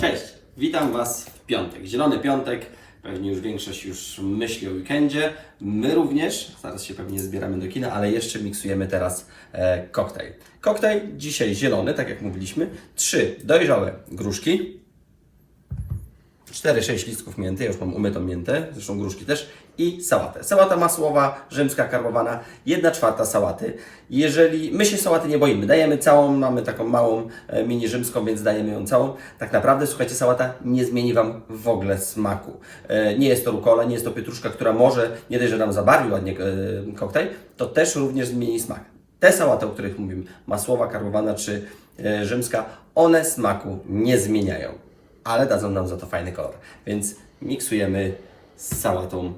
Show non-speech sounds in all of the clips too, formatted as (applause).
Cześć, witam Was w piątek. Zielony piątek, pewnie już większość już myśli o weekendzie. My również, zaraz się pewnie zbieramy do kina, ale jeszcze miksujemy teraz e, koktajl. Koktajl dzisiaj zielony, tak jak mówiliśmy. Trzy dojrzałe gruszki, 4-6 listków mięty, ja już mam umytą miętę, zresztą gruszki też, i sałatę. Sałata masłowa, rzymska karbowana, 1 czwarta sałaty. Jeżeli my się sałaty nie boimy, dajemy całą, mamy taką małą e, mini rzymską, więc dajemy ją całą. Tak naprawdę, słuchajcie, sałata nie zmieni Wam w ogóle smaku. E, Nie jest to rukola, nie jest to pietruszka, która może, nie dość, że nam zabarwi ładnie e, koktajl, to też również zmieni smak. Te sałaty, o których mówimy, masłowa, karbowana czy rzymska, one smaku nie zmieniają ale dadzą nam za to fajny kolor. Więc miksujemy z sałatą,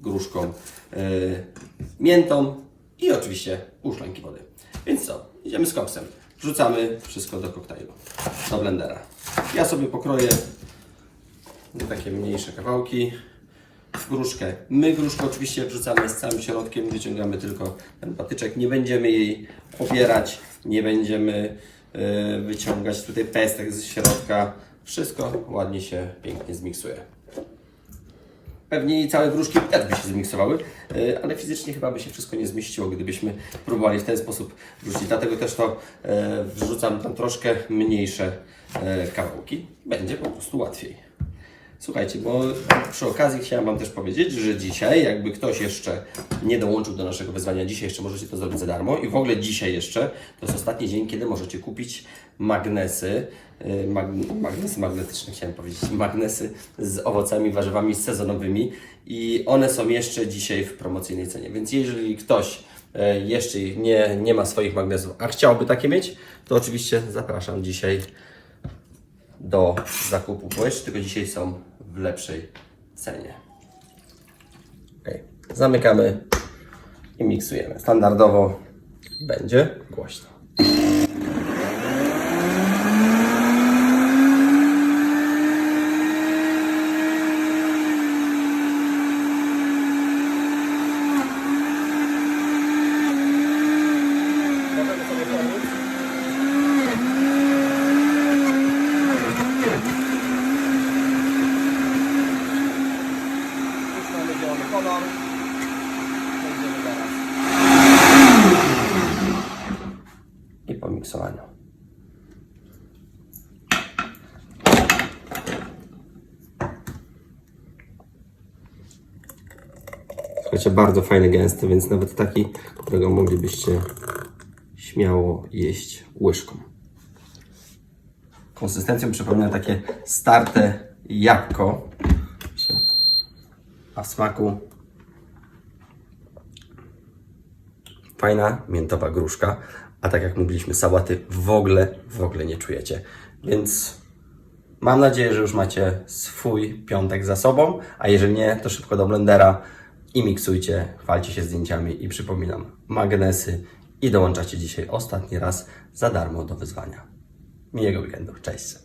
gruszką, yy, miętą i oczywiście pół wody. Więc co? Idziemy z koksem. Wrzucamy wszystko do koktajlu, do blendera. Ja sobie pokroję takie mniejsze kawałki. W gruszkę. My gruszkę oczywiście wrzucamy z całym środkiem, wyciągamy tylko ten patyczek. Nie będziemy jej opierać, nie będziemy yy, wyciągać tutaj pestek z środka. Wszystko ładnie się pięknie zmiksuje. Pewnie i całe gruszki też by się zmiksowały, yy, ale fizycznie chyba by się wszystko nie zmieściło, gdybyśmy próbowali w ten sposób wrzucić. Dlatego też to yy, wrzucam tam troszkę mniejsze yy, kawałki. Będzie po prostu łatwiej. Słuchajcie, bo przy okazji chciałem Wam też powiedzieć, że dzisiaj, jakby ktoś jeszcze nie dołączył do naszego wyzwania, dzisiaj jeszcze możecie to zrobić za darmo i w ogóle dzisiaj jeszcze to jest ostatni dzień, kiedy możecie kupić magnesy, yy, mag, magnesy magnetyczne chciałem powiedzieć, (laughs) magnesy z owocami, warzywami sezonowymi i one są jeszcze dzisiaj w promocyjnej cenie, więc jeżeli ktoś e, jeszcze nie, nie ma swoich magnesów, a chciałby takie mieć, to oczywiście zapraszam dzisiaj do zakupu, bo jeszcze tylko dzisiaj są w lepszej cenie. Ok, zamykamy i miksujemy. Standardowo będzie głośno. Kolor. I po miksowaniu. Słuchajcie, bardzo fajny, gęsty, więc nawet taki, którego moglibyście śmiało jeść łyżką. Konsystencją przypomina takie starte jabłko, a w smaku fajna miętowa gruszka, a tak jak mówiliśmy, sałaty w ogóle, w ogóle nie czujecie. Więc mam nadzieję, że już macie swój piątek za sobą, a jeżeli nie, to szybko do blendera i miksujcie, chwalcie się zdjęciami i przypominam, magnesy i dołączacie dzisiaj ostatni raz za darmo do wyzwania. Miłego weekendu, cześć!